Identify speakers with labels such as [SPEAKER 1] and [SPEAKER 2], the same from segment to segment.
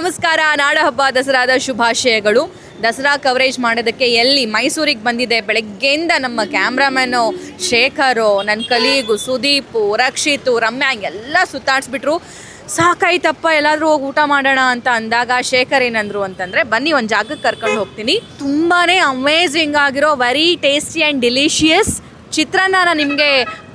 [SPEAKER 1] ನಮಸ್ಕಾರ. ನಾಡಹಬ್ಬ ದಸರಾದ ಶುಭಾಶಯಗಳು. ದಸರಾ ಕವರೇಜ್ ಮಾಡೋದಕ್ಕೆ ಎಲ್ಲಿ ಮೈಸೂರಿಗೆ ಬಂದಿದೆ ಬೆಳಗ್ಗೆಯಿಂದ ನಮ್ಮ ಕ್ಯಾಮ್ರಾಮನ್ನು ಶೇಖರು ನನ್ನ ಕಲೀಗು ಸುದೀಪು ರಕ್ಷಿತು ರಮ್ಯಾ ಎಲ್ಲ ಸುತ್ತಾಡಿಸ್ಬಿಟ್ರು. ಸಾಕಾಯ್ತಪ್ಪ, ಎಲ್ಲಾದರೂ ಹೋಗಿ ಊಟ ಮಾಡೋಣ ಅಂತ ಅಂದಾಗ ಶೇಖರ್ ಏನಂದ್ರು ಅಂತಂದರೆ, ಬನ್ನಿ ಒಂದು ಜಾಗಕ್ಕೆ ಕರ್ಕೊಂಡು ಹೋಗ್ತೀನಿ. ತುಂಬಾ ಅಮೇಝಿಂಗ್ ಆಗಿರೋ very tasty and delicious chitranna ನಿಮಗೆ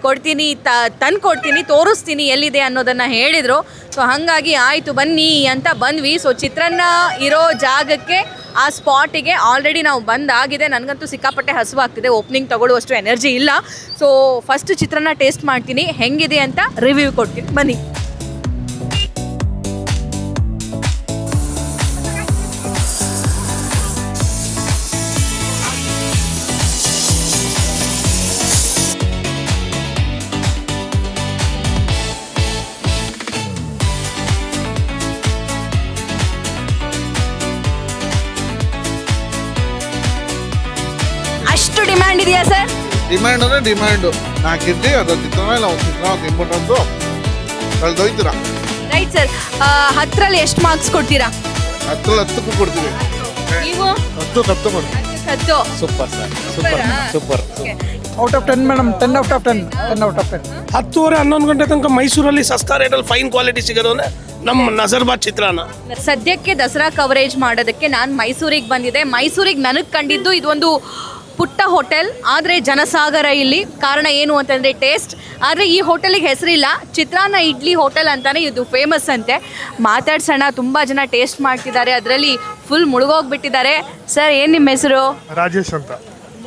[SPEAKER 1] ಕೊಡ್ತೀನಿ, ತ, ತಂದು ಕೊಡ್ತೀನಿ, ತೋರಿಸ್ತೀನಿ ಎಲ್ಲಿದೆ ಅನ್ನೋದನ್ನು ಹೇಳಿದರು. ಸೊ ಹಾಗಾಗಿ ಆಯಿತು ಬನ್ನಿ ಅಂತ ಬಂದ್ವಿ. ಸೊ ಚಿತ್ರಾನ್ನ ಇರೋ ಜಾಗಕ್ಕೆ, ಆ ಸ್ಪಾಟಿಗೆ ಆಲ್ರೆಡಿ ನಾವು ಬಂದಾಗಿದೆ. ನನಗಂತೂ ಸಿಕ್ಕಾಪಟ್ಟೆ ಹಸುವಾಗ್ತಿದೆ. ಓಪನಿಂಗ್ ತಗೊಳ್ಳುವಷ್ಟು ಎನರ್ಜಿ ಇಲ್ಲ. ಸೊ ಫಸ್ಟ್ ಚಿತ್ರಾನ್ನ ಟೇಸ್ಟ್ ಮಾಡ್ತೀನಿ. ಹೆಂಗಿದೆ ಅಂತ ರಿವ್ಯೂ ಕೊಡ್ತೀನಿ. ಬನ್ನಿ. ಸರ್?
[SPEAKER 2] ಡಿಮ್ಯಾಂಡ್ ಅಂದ್ರೆ ಡಿಮ್ಯಾಂಡ್ ನಾಲ್ಕು ಇಡ್ಲಿ ಅದೊಂದು ಚಿತ್ರಾನ್ನ ಇಲ್ಲ ಒಂದು ಚಿತ್ರಾನ್ನ ಅಲ್ಲಿ ಕಳ್ದೊಯ್ತೀರ?
[SPEAKER 1] ರೈಟ್ ಸರ್ ಹತ್ತರಲ್ಲಿ ಎಷ್ಟು ಮಾರ್ಕ್ಸ್ ಕೊಡ್ತೀರಾ?
[SPEAKER 2] ಹತ್ತರಲ್ಲಿ ಹತ್ತಕ್ಕೂ ಕೊಡ್ತೀವಿ.
[SPEAKER 1] ನೀವು?
[SPEAKER 2] ಹತ್ತು ಹತ್ತು ಕೊಡ್ತೀವಿ.
[SPEAKER 1] ಹತ್ತು
[SPEAKER 3] super sir
[SPEAKER 1] super
[SPEAKER 3] super
[SPEAKER 4] out of ten madam ten out of ten ten out of ten
[SPEAKER 5] ಹತ್ತುವರೆ ಹನ್ನೊಂದು ಗಂಟೆ ತನಕ ಮೈಸೂರಲ್ಲಿ ಸಸ್ತಾ ರೇಟಲ್ಲಿ ಫೈನ್ ಕ್ವಾಲಿಟಿ ಸಿಗೋದು ಅಂದ್ರೆ ನಮ್ಮ ನಜರ್ಬಾದ್ ಚಿತ್ರಾನ್ನ.
[SPEAKER 1] ಸದ್ಯಕ್ಕೆ ದಸರಾ ಕವರೇಜ್ ಮಾಡೋದಕ್ಕೆ ನಾನು ಮೈಸೂರಿಗೆ ಬಂದಿದೆ ಮೈಸೂರಿಗೆ ನನಗೆ ಕಂಡಿದ್ದು ಇದೊಂದು ಪುಟ್ಟ ಹೋಟೆಲ್ ಆದರೆ ಜನಸಾಗರ ಇಲ್ಲಿ. ಕಾರಣ ಏನು ಅಂತಂದರೆ ಟೇಸ್ಟ್ ಆದರೆ ಈ ಹೋಟೆಲಿಗೆ ಹೆಸರಿಲ್ಲ. ಚಿತ್ರಾನ್ನ ಇಡ್ಲಿ ಹೋಟೆಲ್ ಅಂತಲೇ ಇದು ಫೇಮಸ್ ಅಂತೆ. ಮಾತಾಡ್ಸೋಣ ತುಂಬ ಜನ ಟೇಸ್ಟ್ ಮಾಡ್ತಿದ್ದಾರೆ. ಅದರಲ್ಲಿ ಫುಲ್ ಮುಳುಗೋಗ್ಬಿಟ್ಟಿದ್ದಾರೆ. ಸರ್ ಏನು ನಿಮ್ಮ ಹೆಸರು?
[SPEAKER 6] ರಾಜೇಶ್ ಅಂತ.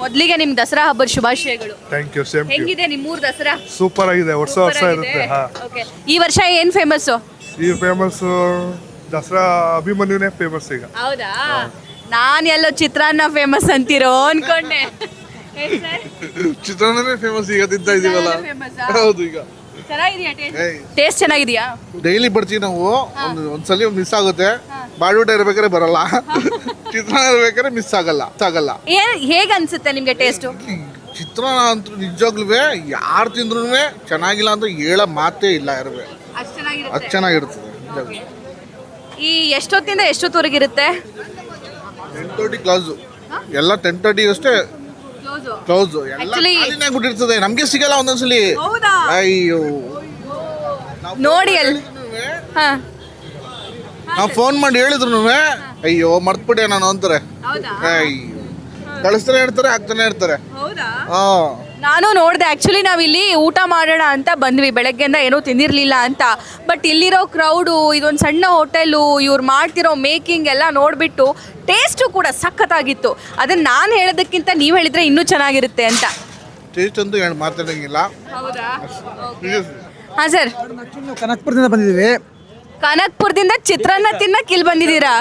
[SPEAKER 1] ಮೊದಲಿಗೆ ನಿಮ್ಮ ದಸರಾ ಹಬ್ಬದ ಶುಭಾಶಯಗಳು.
[SPEAKER 6] ಥ್ಯಾಂಕ್ ಯು ಸೇಮ್
[SPEAKER 1] ಹೆಂಗಿದೆ ನಿಮ್ಮೂರು ದಸರಾ?
[SPEAKER 6] ಸೂಪರ್ ಆಗಿದೆ ವರ್ಷ ವರ್ಷ ಇರುತ್ತೆ? ಹಾ.
[SPEAKER 1] Okay. ಈ ವರ್ಷ ಏನು ಫೇಮಸ್ಸು
[SPEAKER 6] ಈ ಫೇಮಸ್ ದಸರಾ ಅಭಿಮನ್ಯುನೇ ಫೇಮಸ್ ಈಗ.
[SPEAKER 1] ಹೌದಾ? ನಾನು ಎಲ್ಲೋ ಚಿತ್ರಾನ್ನ ಫೇಮಸ್ ಅಂತೀರೋ ಅನ್ಕೊಂಡೆ?
[SPEAKER 2] ಚಿತ್ರಾನ್ನನೇ ಫೇಮಸ್ ಈಗ ತಿಂತಾ ಇದೀವಲ್ಲ? ಹೌದು ಈಗ.
[SPEAKER 1] ಟೇಸ್ಟ್ ಚೆನ್ನಾಗಿದ್ಯಾ?
[SPEAKER 2] ಡೈಲಿ ಬರ್ತೀವಿ ನಾವು. ಒಂದು ಒಂದ್ಸಲಿ ಮಿಸ್ ಆಗುತ್ತೆ. ಬಾಡೂಟ ಇರ್ಬೇಕಾದ್ರೆ ಬರಲ್ಲ. ಚಿತ್ರಾನ್ನ ಇರ್ಬೇಕಾದ್ರೆ ಮಿಸ್ ಆಗಲ್ಲ. ಆಗಲ್ಲ.
[SPEAKER 1] ಹೇಗೆ ಅನ್ಸುತ್ತೆ ನಿಮಗೆ ಟೇಸ್ಟು
[SPEAKER 2] ಚಿತ್ರಾನ್ನ ಅಂತೂ ನಿಜವಾಗ್ಲೂ ಯಾರು ತಿಂದ್ರೂ ಚೆನ್ನಾಗಿಲ್ಲ ಅಂತ ಹೇಳೋ ಮಾತೇ ಇಲ್ಲ
[SPEAKER 1] ಚೆನ್ನಾಗಿರುತ್ತೆ?
[SPEAKER 2] ಅದು ಚೆನ್ನಾಗಿರ್ತದೆ ನಿಜವಾಗ್ಲೂ
[SPEAKER 1] ಈ ಎಷ್ಟೊತ್ತಿಂದ ಎಷ್ಟೊತ್ತವರೆಗೆ ಇರುತ್ತೆ
[SPEAKER 2] ಟೆನ್ ತರ್ಟಿ ಕ್ಲೋಸು ಎಲ್ಲ ಟೆನ್ ತರ್ಟಿ ಅಷ್ಟೇ. ಕ್ಲೋಸು ಎಲ್ಲ
[SPEAKER 1] Actually-
[SPEAKER 2] ಖಾಲಿನೇ ಆಗ್ಬಿಟ್ಟಿರ್ತದೆ. ನಮ್ಗೆ ಸಿಗಲ್ಲ ಒಂದೊಂದ್ಸಲಿ.
[SPEAKER 1] ಹೌದಾ?
[SPEAKER 2] ಅಯ್ಯೋ.
[SPEAKER 1] ನೋಡಿ ಅಲ್ಲಿ. ಹಾ.
[SPEAKER 2] ನಾವು ಫೋನ್ ಮಾಡಿ ಹೇಳಿದ್ರು ಅಯ್ಯೋ ಮರ್ತ್ಬಿಟ್ಟೆ ನಾನು ಅಂತಾರೆ.
[SPEAKER 1] ಹೌದಾ?
[SPEAKER 2] ಅಯ್ಯೋ. ಕಳಿಸ್ತಾನೆ ಇರ್ತಾರೆ ಹಾಕ್ತಾನೆ ಇರ್ತಾರೆ.
[SPEAKER 1] ಹೌದಾ?
[SPEAKER 2] ಹಾ.
[SPEAKER 1] ನಾನು ನೋಡಿದೆ ಆ್ಯಕ್ಚುಲಿ ನಾವಿಲ್ಲಿ ಊಟ ಮಾಡೋಣ ಅಂತ ಬಂದ್ವಿ. ಬೆಳಗ್ಗೆಯಿಂದ ಏನೂ ತಿಂದಿರಲಿಲ್ಲ ಅಂತ. ಬಟ್ ಇಲ್ಲಿರೋ ಕ್ರೌಡು ಇದೊಂದು ಸಣ್ಣ ಹೋಟೆಲು ಇವ್ರು ಮಾಡ್ತಿರೋ ಮೇಕಿಂಗ್ ಎಲ್ಲ ನೋಡಿಬಿಟ್ಟು ಟೇಸ್ಟು ಕೂಡ ಸಖತ್ತಾಗಿತ್ತು. ಅದನ್ನು ನಾನು ಹೇಳೋದಕ್ಕಿಂತ ನೀವು ಹೇಳಿದರೆ ಇನ್ನೂ ಚೆನ್ನಾಗಿರುತ್ತೆ ಅಂತ.
[SPEAKER 2] ಟೇಸ್ಟ್ ಅಂತೂ ಹೇಳಿ ಮಾತಾಡೋಂಗಿಲ್ಲ
[SPEAKER 1] ಹೌದಾ. ಹಾಂ ಸರ್.
[SPEAKER 4] ನಾವು ಕನಕ್ಪುರದಿಂದ ಬಂದಿದ್ದೀವಿ
[SPEAKER 1] ಕನಕ್ಪುರದಿಂದ ಚಿತ್ರಾನ್ನ ತಿನ್ನಕ್ಕೆ ಇಲ್ಲಿ ಬಂದಿದ್ದೀರಾ?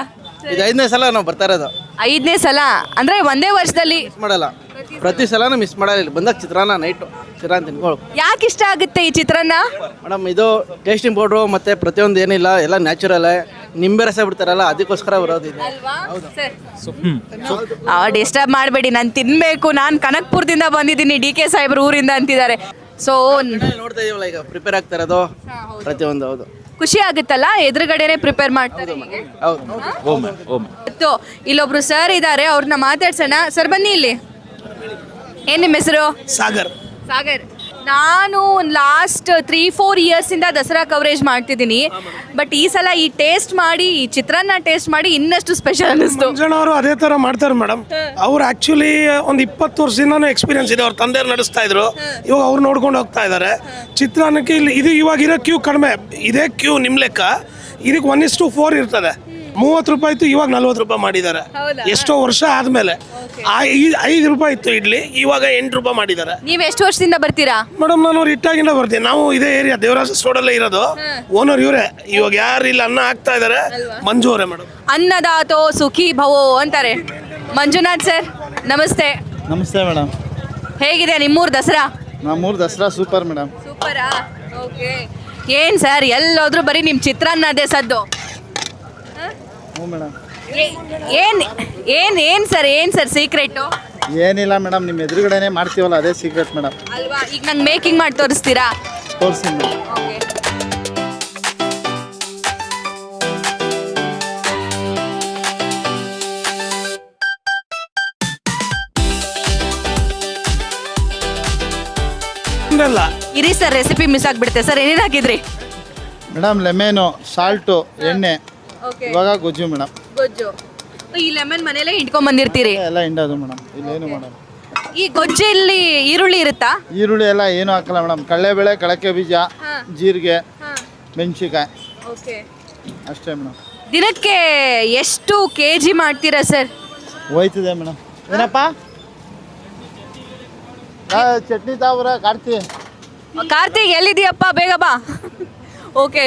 [SPEAKER 3] ಇದು ಐದನೇ ಸಲ ನಾವು ಬರ್ತಾ ಇರೋದು.
[SPEAKER 1] ಐದನೇ ಸಲ? ಅಂದರೆ ಒಂದೇ ವರ್ಷದಲ್ಲಿ?
[SPEAKER 3] ಮಿಸ್ ಮಾಡಲ್ಲ. ಪ್ರತಿ ಸಲನೂ ಮಿಸ್ ಮಾಡಲ್ಲ. ಇಲ್ಲಿ ಬಂದಾಗ ಚಿತ್ರಾನ್ನ ನೈಟು ಚಿತ್ರಾನ್ನ ತಿನ್ಕೊಳ್ಳಿ ಯಾಕೆ
[SPEAKER 1] ಇಷ್ಟ ಆಗುತ್ತೆ ಈ ಚಿತ್ರಾನ್ನ?
[SPEAKER 3] ಮೇಡಮ್ ಇದು ಟೇಸ್ಟಿಂಗ್ ಪೌಡ್ರು ಮತ್ತೆ ಪ್ರತಿಯೊಂದು ಏನಿಲ್ಲ ಎಲ್ಲ ನ್ಯಾಚುರಲ್ ನಿಂಬೆ ರಸ ಬಿಡ್ತಾರಲ್ಲ ಅದಕ್ಕೋಸ್ಕರ ಬರೋದಿದೆ.
[SPEAKER 1] ಡಿಸ್ಟರ್ಬ್ ಮಾಡಬೇಡಿ ನಾನು ತಿನ್ನಬೇಕು ನಾನು ಕನಕ್ಪುರದಿಂದ ಬಂದಿದ್ದೀನಿ ಡಿ ಕೆ ಸಾಹೇಬ್ರ ಊರಿಂದ ಅಂತಿದ್ದಾರೆ. ಸೊ
[SPEAKER 3] ನೋಡ್ತಾ ಇದೀವಲ್ಲ ಈಗ ಪ್ರಿಪೇರ್ ಆಗ್ತಾ ಇರೋದು. ಪ್ರತಿಯೊಂದು ಹೌದು.
[SPEAKER 1] ಖುಷಿ ಆಗುತ್ತಲ್ಲ? ಎದುರುಗಡೆನೆ ಪ್ರಿಪೇರ್ ಮಾಡ್ತಾರೆ ಹೀಗೆ.
[SPEAKER 3] ಹೌದು.
[SPEAKER 1] ಮತ್ತು ಇಲ್ಲೊಬ್ರು ಸರ್ ಇದ್ದಾರೆ ಅವ್ರನ್ನ ಮಾತಾಡ್ಸೋಣ. ಸರ್ ಬನ್ನಿ ಇಲ್ಲಿ. ಏನ್ ನಿಮ್ಮ ಹೆಸರು?
[SPEAKER 5] ಸಾಗರ್.
[SPEAKER 1] ಸಾಗರ್. ನಾನು ಲಾಸ್ಟ್ ತ್ರೀ ಫೋರ್ ಇಯರ್ಸಿಂದ ದಸರಾ ಕವರೇಜ್ ಮಾಡ್ತಿದ್ದೀನಿ. ಬಟ್ ಈ ಸಲ ಈ ಟೇಸ್ಟ್ ಮಾಡಿ ಈ ಚಿತ್ರಾನ್ನ ಟೇಸ್ಟ್ ಮಾಡಿ ಇನ್ನಷ್ಟು ಸ್ಪೆಷಲ್ ಅನ್ನಿಸ್ತು.
[SPEAKER 5] ಅವರು ಅದೇ ತರ ಮಾಡ್ತಾರೆ ಮೇಡಮ್ ಅವ್ರು ಆಕ್ಚುಲಿ ಒಂದು ಇಪ್ಪತ್ತು ವರ್ಷದಿಂದ ಎಕ್ಸ್ಪೀರಿಯನ್ಸ್ ಇದೆ. ಅವ್ರ ತಂದೆ ನಡೆಸ್ತಾ ಇದ್ರು. ಇವಾಗ ಅವ್ರು ನೋಡ್ಕೊಂಡು ಹೋಗ್ತಾ ಇದ್ದಾರೆ ಚಿತ್ರಾನ್ನಕ್ಕೆ ಇಲ್ಲಿ ಇದು ಇವಾಗ ಇರೋ ಕ್ಯೂ ಕಡಿಮೆ. ಇದೇ ಕ್ಯೂ ನಿಮ್ಮ ಲೆಕ್ಕ. ಇದಕ್ಕೆ ಒನ್ ಇಸ್ ಟು ಫೋರ್ ಇರ್ತದೆ. ಮೂವತ್ತು ರೂಪಾಯಿ ಇತ್ತು ಇವಾಗ ನಲ್ವತ್ತು ರೂಪಾಯಿ ಮಾಡಿದ್ದಾರೆ
[SPEAKER 1] ಹೌದಾ?
[SPEAKER 5] ಎಷ್ಟೋ ವರ್ಷ ಆದಮೇಲೆ. ಐದು ರೂಪಾಯಿ ಇತ್ತು ಇಡ್ಲಿ ಇವಾಗ ಎಂಟು ರೂಪಾಯಿ ಮಾಡಿದ್ದಾರೆ
[SPEAKER 1] ನೀವು ಎಷ್ಟು ವರ್ಷದಿಂದ ಬರ್ತೀರಾ?
[SPEAKER 5] ಮೇಡಮ್ ನಾನು ಅವ್ರು ಇಟ್ಟಾಗಿಂದ ಬರ್ತೀನಿ. ನಾವು ಇದೇ ಏರಿಯಾ ದೇವರಾಜ ಸೋಡಲ್ಲೇ ಇರೋದು. ಓನರ್ ಇವರೇ. ಇವಾಗ ಯಾರು ಇಲ್ಲ ಅನ್ನ ಹಾಕ್ತಾ ಇದ್ದಾರೆ ಮಂಜು ಅವರೇ ಮೇಡಮ್.
[SPEAKER 1] ಅನ್ನದಾತೋ ಸುಖಿ ಭವೋ ಅಂತಾರೆ. ಮಂಜುನಾಥ್ ಸರ್ ನಮಸ್ತೆ.
[SPEAKER 7] ನಮಸ್ತೆ ಮೇಡಮ್.
[SPEAKER 1] ಹೇಗಿದೆ ನಿಮ್ಮೂರು ದಸರಾ?
[SPEAKER 7] ನಮ್ಮೂರು ದಸರಾ ಸೂಪರ್ ಮೇಡಮ್.
[SPEAKER 1] ಸೂಪರಾ? ಓಕೆ ಏನು ಸರ್ ಎಲ್ಲೋದ್ರೂ ಬರೀ ನಿಮ್ಮ ಚಿತ್ರಾನ್ನ ಅದೇ ಸದ್ದು? ಏನು ಏನು ಏನು ಸರ್ ಏನು ಸರ್ ಸೀಕ್ರೆಟು?
[SPEAKER 7] ಏನಿಲ್ಲ ಮೇಡಮ್ ನಿಮ್ಮ ಎದುರುಗಡೆನೇ ಮಾಡ್ತೀವಲ್ಲ ಅದೇ ಸೀಕ್ರೆಟ್ ಮೇಡಮ್.
[SPEAKER 1] ಅಲ್ವಾ? ಈಗ ನಂಗೆ ಮೇಕಿಂಗ್ ಮಾಡಿ ತೋರಿಸ್ತೀರಾ?
[SPEAKER 7] ತೋರಿಸಿ ಮೇಡಮ್.
[SPEAKER 1] ಇರಿ ಸರ್ ರೆಸಿಪಿ ಮಿಸ್ ಆಗ್ಬಿಡುತ್ತೆ. ಸರ್ ಏನೇನು ಹಾಕಿದ್ರಿ
[SPEAKER 7] ಮೇಡಮ್ ಲೆಮೆನು ಸಾಲ್ಟು ಎಣ್ಣೆ.
[SPEAKER 1] ಓಕೆ
[SPEAKER 7] ಇವಾಗ ಗೊಜ್ಜು ಮೇಡಮ್.
[SPEAKER 1] ಗೊಜ್ಜು. ಈ ಲೆಮನ್ ಮನೇಲೆ ಹಿಂಡ್ಕೊಂಡ್ ಬಂದಿರ್ತೀರಿ?
[SPEAKER 7] ಎಲ್ಲ ಹಿಂಡೋದು ಮೇಡಮ್. ಇಲ್ಲೇನು ಮೇಡಮ್.
[SPEAKER 1] ಈ ಗೊಜ್ಜಲ್ಲಿ ಈರುಳ್ಳಿ ಇರುತ್ತಾ?
[SPEAKER 7] ಈರುಳ್ಳಿ ಎಲ್ಲ ಏನು ಹಾಕಲ್ಲ ಮೇಡಮ್. ಕಡಲೆಬೇಳೆ ಕಳಕೆ ಬೀಜ ಜೀರಿಗೆ ಮೆಣಸಿಕಾಯಿ
[SPEAKER 1] ಓಕೆ
[SPEAKER 7] ಅಷ್ಟೇ ಮೇಡಮ್.
[SPEAKER 1] ದಿನಕ್ಕೆ ಎಷ್ಟು ಕೆ ಜಿ ಮಾಡ್ತೀರಾ ಸರ್?
[SPEAKER 7] ಹೋಯ್ತದೆ ಮೇಡಮ್. ಏನಪ್ಪ? ಆ, ಚಟ್ನಿ ತಾವ್ರ ಕಾರ್ತಿ?
[SPEAKER 1] ಕಾರ್ತಿಕ್ ಎಲ್ಲಿದೀಯಪ್ಪ ಬೇಗ ಬಾ. ಓಕೆ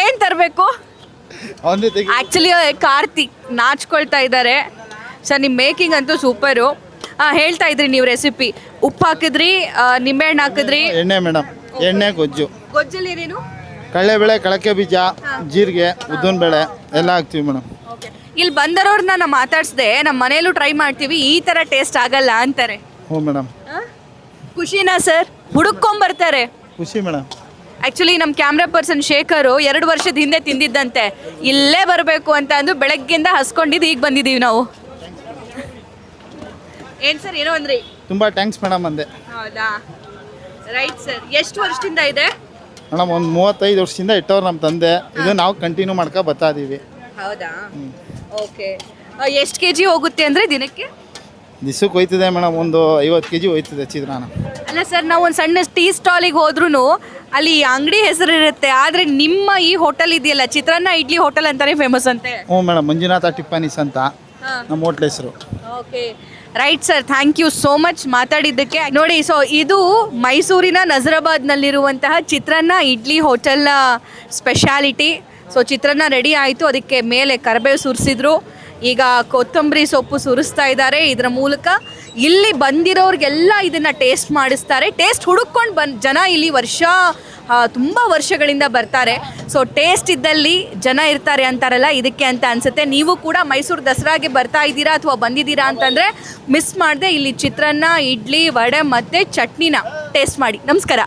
[SPEAKER 1] ಏನು ತರಬೇಕು? ಆ್ಯಕ್ಚುಲಿ ಕಾರ್ತಿಕ್ ನಾಚ್ಕೊಳ್ತಾ ಇದ್ದಾರೆ ಸರ್ ನಿಮ್ಮ ಮೇಕಿಂಗ್ ಅಂತೂ ಸೂಪರು. ಹೇಳ್ತಾ ಇದ್ರಿ ನೀವು ರೆಸಿಪಿ ಉಪ್ಪು ಹಾಕಿದ್ರಿ ನಿಂಬೆಹಣ್ಣು ಹಾಕಿದ್ರಿ.
[SPEAKER 7] ಎಣ್ಣೆ ಮೇಡಮ್. ಎಣ್ಣೆ ಗೊಜ್ಜು.
[SPEAKER 1] ಗೊಜ್ಜಲ್ಲಿ ಏನೇನು?
[SPEAKER 7] ಕಡಲೆಬೇಳೆ ಕಳಕೆ ಬೀಜ ಜೀರಿಗೆ ಉದ್ದಿನ ಬೇಳೆ ಎಲ್ಲ ಹಾಕ್ತೀವಿ ಮೇಡಮ್.
[SPEAKER 1] ಇಲ್ಲಿ ಬಂದರೋರ್ನ ನಾನು ಮಾತಾಡ್ಸ್ದೆ ನಮ್ಮ ಮನೇಲೂ ಟ್ರೈ ಮಾಡ್ತೀವಿ ಈ ಥರ ಟೇಸ್ಟ್ ಆಗಲ್ಲ ಅಂತಾರೆ.
[SPEAKER 7] ಹ್ಞೂ ಮೇಡಮ್?
[SPEAKER 1] ಖುಷಿನಾ ಸರ್ ಹುಡುಕೊಂಬರ್ತಾರೆ
[SPEAKER 7] ಖುಷಿ ಮೇಡಮ್.
[SPEAKER 1] ಆ್ಯಕ್ಚುಲಿ ನಮ್ಮ ಕ್ಯಾಮ್ರಾ ಪರ್ಸನ್ ಶೇಖರು ಎರಡು ವರ್ಷದ ಹಿಂದೆ ತಿಂದಿದ್ದಂತೆ. ಇಲ್ಲೇ ಬರಬೇಕು ಅಂತ ಅಂದು ಬೆಳಗ್ಗಿಂದ ಹಸ್ಕೊಂಡಿದ್ದು ಈಗ ಬಂದಿದ್ದೀವಿ ನಾವು. ಏನು ಸರ್ ಏನೋ ಅಂದ್ರಿ?
[SPEAKER 7] ತುಂಬ ಥ್ಯಾಂಕ್ಸ್ ಮೇಡಮ್ ಅಂದೆ.
[SPEAKER 1] ಹೌದಾ? ರೈಟ್ ಸರ್ ಎಷ್ಟು ವರ್ಷದಿಂದ ಇದೆ?
[SPEAKER 7] ಮೇಡಮ್ ಒಂದು ಮೂವತ್ತೈದು ವರ್ಷದಿಂದ ಇಟ್ಟವ್ರು ನಮ್ಮ ತಂದೆ. ಇದು ನಾವು ಕಂಟಿನ್ಯೂ ಮಾಡ್ಕೊ ಬರ್ತಾ ಇದೀವಿ.
[SPEAKER 1] ಹೌದಾ? ಓಕೆ ಎಷ್ಟು ಕೆ ಜಿ ಹೋಗುತ್ತೆ ಅಂದರೆ ದಿನಕ್ಕೆ?
[SPEAKER 7] ದಿಸಕ್ಕೆ ಹೋಯ್ತಿದೆ ಮೇಡಮ್ ಒಂದು ಐವತ್ತು ಕೆ ಜಿ ಹೋಯ್ತಿದೆ ಚಿತ್ರಾನ್ನ.
[SPEAKER 1] ಅಲ್ಲ ಸರ್ ನಾವು ಒಂದು ಸಣ್ಣ ಟೀ ಸ್ಟಾಲಿಗೆ ಹೋದ್ರೂ ಅಲ್ಲಿ ಅಂಗಡಿ ಹೆಸರು ಇರುತ್ತೆ ಆದರೆ ನಿಮ್ಮ ಈ ಹೋಟೆಲ್ ಇದೆಯಲ್ಲ ಚಿತ್ರಾನ್ನ ಇಡ್ಲಿ ಹೋಟೆಲ್ ಅಂತಾನೆ ಫೇಮಸ್ ಅಂತೆ.
[SPEAKER 7] ಹ್ಞೂ ಮೇಡಮ್ ಮಂಜುನಾಥ ಟಿಪ್ಪನಿಸ್ ಅಂತ ನಮ್ಮ ಹೋಟ್ಲ್ ಹೆಸರು.
[SPEAKER 1] Okay right sir thank you so much ಮಾತಾಡಿದ್ದಕ್ಕೆ. ನೋಡಿ ಸೊ ಇದು ಮೈಸೂರಿನ ನಜರಾಬಾದ್ನಲ್ಲಿರುವಂತಹ ಚಿತ್ರಾನ್ನ ಇಡ್ಲಿ ಹೋಟೆಲ್ನ ಸ್ಪೆಷಾಲಿಟಿ ಸೊ ಚಿತ್ರಾನ್ನ ರೆಡಿ ಆಯಿತು ಅದಕ್ಕೆ ಮೇಲೆ ಕರಿಬೇವು ಸುರಿಸಿದ್ರು. ಈಗ ಕೊತ್ತಂಬರಿ ಸೊಪ್ಪು ಸುರಿಸ್ತಾ ಇದ್ದಾರೆ. ಇದರ ಮೂಲಕ ಇಲ್ಲಿ ಬಂದಿರೋರಿಗೆಲ್ಲ ಇದನ್ನು ಟೇಸ್ಟ್ ಮಾಡಿಸ್ತಾರೆ. ಟೇಸ್ಟ್ ಹುಡುಕೊಂಡು ಬಂದು ಜನ ಇಲ್ಲಿ ವರ್ಷ ತುಂಬ ವರ್ಷಗಳಿಂದ ಬರ್ತಾರೆ. ಸೊ ಟೇಸ್ಟ್ ಇದ್ದಲ್ಲಿ ಜನ ಇರ್ತಾರೆ ಅಂತಾರಲ್ಲ, ಇದಕ್ಕೆ ಅಂತ ಅನ್ಸುತ್ತೆ. ನೀವು ಕೂಡ ಮೈಸೂರು ದಸರಾಗೆ ಬರ್ತಾ ಇದ್ದೀರಾ ಅಥವಾ ಬಂದಿದ್ದೀರಾ ಅಂತಂದರೆ ಮಿಸ್ ಮಾಡದೆ ಇಲ್ಲಿ ಚಿತ್ರಾನ್ನ, ಇಡ್ಲಿ, ವಡೆ ಮತ್ತು ಚಟ್ನಿನ ಟೇಸ್ಟ್ ಮಾಡಿ. ನಮಸ್ಕಾರ.